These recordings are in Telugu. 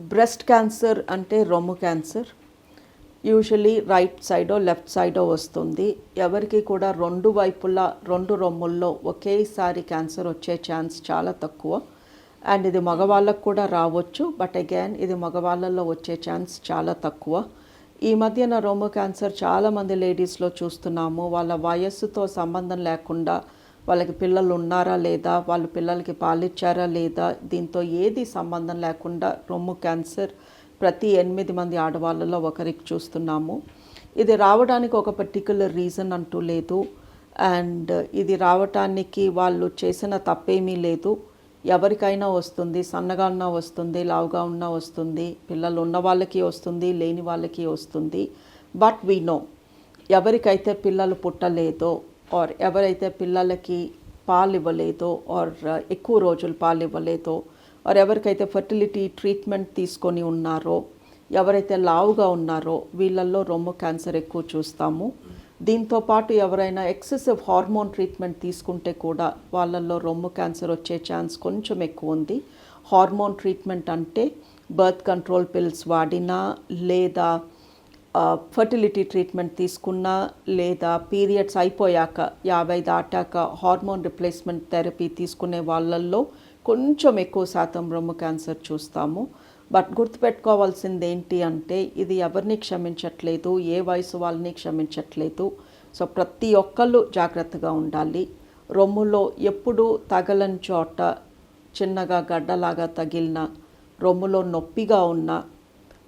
బ్రెస్ట్ క్యాన్సర్ అంటే రొమ్ము క్యాన్సర్. యూజువలీ రైట్ సైడో లెఫ్ట్ సైడో వస్తుంది. ఎవరికి కూడా రెండు వైపులా రెండు రొమ్ముల్లో ఒకేసారి క్యాన్సర్ వచ్చే ఛాన్స్ చాలా తక్కువ. అండ్ ఇది మగవాళ్ళకు కూడా రావచ్చు బట్ అగైన్ ఇది మగవాళ్ళల్లో వచ్చే ఛాన్స్ చాలా తక్కువ. ఈ మధ్యన రొమ్ము క్యాన్సర్ చాలామంది లేడీస్లో చూస్తున్నాము. వాళ్ళ వయస్సుతో సంబంధం లేకుండా వాళ్ళకి పిల్లలు ఉన్నారా లేదా వాళ్ళు పిల్లలకి పాలిచ్చారా లేదా దీంతో ఏది సంబంధం లేకుండా రొమ్ము క్యాన్సర్ ప్రతి ఎనిమిది మంది ఆడవాళ్ళలో ఒకరికి చూస్తున్నాము. ఇది రావడానికి ఒక పర్టికులర్ రీజన్ అంటూ లేదు. అండ్ ఇది రావటానికి వాళ్ళు చేసిన తప్పేమీ లేదు. ఎవరికైనా వస్తుంది సన్నగా ఉన్నా వస్తుంది లావుగా ఉన్నా వస్తుంది పిల్లలు ఉన్న వాళ్ళకి వస్తుంది లేని వాళ్ళకి వస్తుంది. But we know. ఎవరికైతే పిల్లలు పుట్టలేదో ఆర్ ఎవరైతే పిల్లలకి పాలు ఇవ్వలేదో ఆర్ uh, ఎక్కువ రోజులు పాలు ఇవ్వలేదో ఆర్ ఎవరికైతే ఫర్టిలిటీ ట్రీట్మెంట్ తీసుకొని ఉన్నారో ఎవరైతే లావుగా ఉన్నారో వీళ్ళల్లో రొమ్ము క్యాన్సర్ ఎక్కువ చూస్తాము. దీంతో పాటు ఎవరైనా ఎక్సెసివ్ హార్మోన్ ట్రీట్మెంట్ తీసుకుంటే కూడా వాళ్ళల్లో రొమ్ము క్యాన్సర్ వచ్చే ఛాన్స్ కొంచెం ఎక్కువ ఉంది. హార్మోన్ ట్రీట్మెంట్ అంటే బర్త్ కంట్రోల్ పిల్స్ వాడినా లేదా ఫర్టిలిటీ ట్రీట్మెంట్ తీసుకున్నా లేదా పీరియడ్స్ అయిపోయాక యాభై దాటాక హార్మోన్ రిప్లేస్మెంట్ థెరపీ తీసుకునే వాళ్ళల్లో కొంచెం ఎక్కువ శాతం రొమ్ము క్యాన్సర్ చూస్తాము. బట్ గుర్తుపెట్టుకోవాల్సింది ఏంటి అంటే ఇది ఎవరిని క్షమించట్లేదు ఏ వయసు వాళ్ళని క్షమించట్లేదు. సో ప్రతి ఒక్కళ్ళు జాగ్రత్తగా ఉండాలి. రొమ్ములో ఎప్పుడు తగలని చోట చిన్నగా గడ్డలాగా తగిలిన రొమ్ములో నొప్పిగా ఉన్న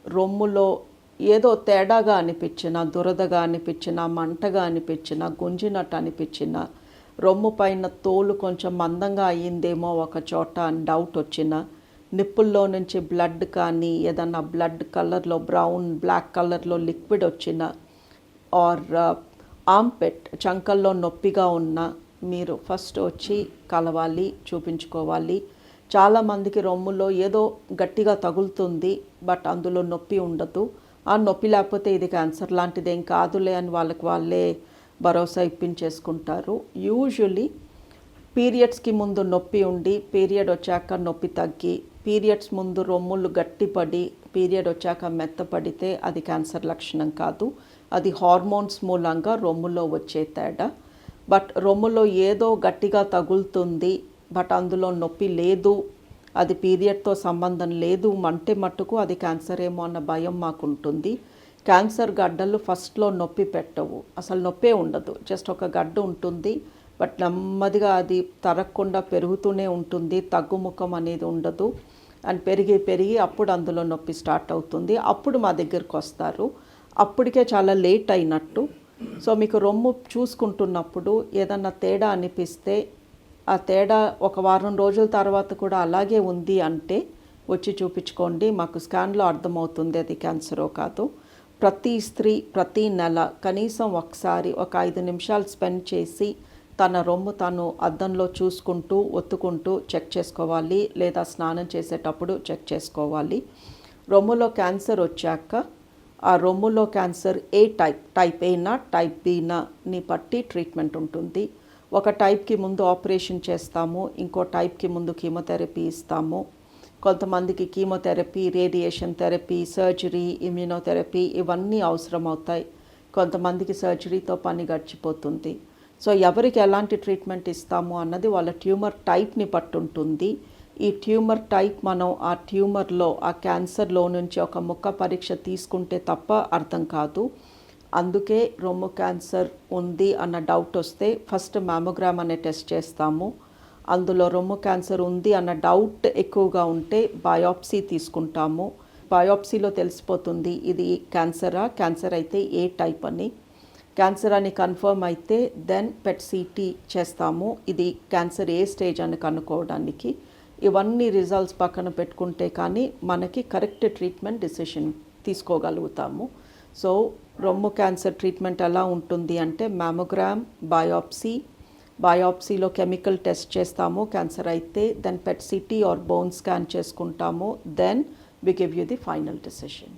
రొమ్ములో ఏదో తేడాగా అనిపించిన దురదగా అనిపించిన మంటగా అనిపించిన గుంజినట్టు అనిపించిన రొమ్ము పైన తోలు కొంచెం మందంగా అయ్యిందేమో ఒక చోట అని డౌట్ వచ్చిన నిప్పుల్లో నుంచి బ్లడ్ కానీ ఏదన్నా బ్లడ్ కలర్లో బ్రౌన్ బ్లాక్ కలర్లో లిక్విడ్ వచ్చిన ఆర్ ఆంపెట్ చంకల్లో నొప్పిగా ఉన్న మీరు ఫస్ట్ వచ్చి కలవాలి చూపించుకోవాలి. చాలామందికి రొమ్ములో ఏదో గట్టిగా తగులుతుంది బట్ అందులో నొప్పి ఉండదు. ఆ నొప్పి లేకపోతే ఇది క్యాన్సర్ లాంటిదేం కాదులే అని వాళ్ళకి వాళ్ళే భరోసా ఇప్పించేసుకుంటారు. యూజువలీ పీరియడ్స్కి ముందు నొప్పి ఉండి పీరియడ్ వచ్చాక నొప్పి తగ్గి పీరియడ్స్ ముందు రొమ్ములు గట్టిపడి పీరియడ్ వచ్చాక మెత్తపడితే అది క్యాన్సర్ లక్షణం కాదు. అది హార్మోన్స్ మూలంగా రొమ్ములో వచ్చే తేడా. బట్ రొమ్ములో ఏదో గట్టిగా తగులుతుంది బట్ అందులో నొప్పి లేదు అది పీరియడ్తో సంబంధం లేదు అంటే మట్టుకు అది క్యాన్సర్ ఏమో అన్న భయం మాకు ఉంటుంది క్యాన్సర్ గడ్డలు ఫస్ట్లో నొప్పి పెట్టవు. అసలు నొప్పే ఉండదు. జస్ట్ ఒక గడ్డ ఉంటుంది బట్ నెమ్మదిగా అది తరగకుండా పెరుగుతూనే ఉంటుంది. తగ్గుముఖం అనేది ఉండదు. అండ్ పెరిగి పెరిగి అప్పుడు అందులో నొప్పి స్టార్ట్ అవుతుంది. అప్పుడు మా దగ్గరకు వస్తారు. అప్పటికే చాలా లేట్ అయినట్టు. సో మీకు రొమ్ము చూసుకుంటున్నప్పుడు ఏదన్నా తేడా అనిపిస్తే ఆ తేడా ఒక వారం రోజుల తర్వాత కూడా అలాగే ఉంది అంటే వచ్చి చూపించుకోండి. మాకు స్కాన్లో అర్థమవుతుంది అది క్యాన్సరో కాదు. ప్రతి స్త్రీ ప్రతి నెల కనీసం ఒకసారి ఒక ఐదు నిమిషాలు స్పెండ్ చేసి తన రొమ్ము తను అద్దంలో చూసుకుంటూ ఒత్తుకుంటూ చెక్ చేసుకోవాలి లేదా స్నానం చేసేటప్పుడు చెక్ చేసుకోవాలి. రొమ్ములో క్యాన్సర్ వచ్చాక ఆ రొమ్ములో క్యాన్సర్ ఏ టైప్ టైప్ ఏనా టైప్ బీనా ని బట్టి ట్రీట్మెంట్ ఉంటుంది. ఒక టైప్కి ముందు ఆపరేషన్ చేస్తాము ఇంకో టైప్కి ముందు కీమోథెరపీ ఇస్తాము. కొంతమందికి chemotherapy radiation therapy surgery immunotherapy ఇవన్నీ అవసరం అవుతాయి కొంతమందికి సర్జరీతో పని గడిచిపోతుంది. సో ఎవరికి ఎలాంటి ట్రీట్మెంట్ ఇస్తాము అన్నది వాళ్ళ ట్యూమర్ టైప్ని పట్టుంటుంది. ఈ ట్యూమర్ టైప్ మనం ఆ ట్యూమర్లో ఆ క్యాన్సర్లో నుంచి ఒక ముక్క పరీక్ష తీసుకుంటే తప్ప అర్థం కాదు. అందుకే రొమ్ము క్యాన్సర్ ఉంది అన్న డౌట్ వస్తే ఫస్ట్ మ్యామోగ్రామ్ అనే టెస్ట్ చేస్తాము. అందులో రొమ్ము క్యాన్సర్ ఉంది అన్న డౌట్ ఎక్కువగా ఉంటే బయాప్సీ తీసుకుంటాము. బయాప్సీలో తెలిసిపోతుంది ఇది క్యాన్సరా? క్యాన్సర్ అయితే ఏ టైప్ అని. క్యాన్సర్ అని కన్ఫర్మ్ అయితే దెన్ పెట్ సిటీ చేస్తాము. ఇది క్యాన్సర్ ఏ స్టేజ్ అని కనుక్కోవడానికి. ఇవన్నీ రిజల్ట్స్ పక్కన పెట్టుకుంటే కానీ మనకి కరెక్ట్ ట్రీట్మెంట్ డిసిషన్ తీసుకోగలుగుతాము. సో రొమ్ము క్యాన్సర్ ట్రీట్మెంట్ ఎలా ఉంటుంది అంటే మ్యామోగ్రామ్ బయాప్సీ బయాప్సీలో కెమికల్ టెస్ట్ చేస్తాము క్యాన్సర్ అయితే then PET CT or bone scan చేసుకుంటాము then we give you the final decision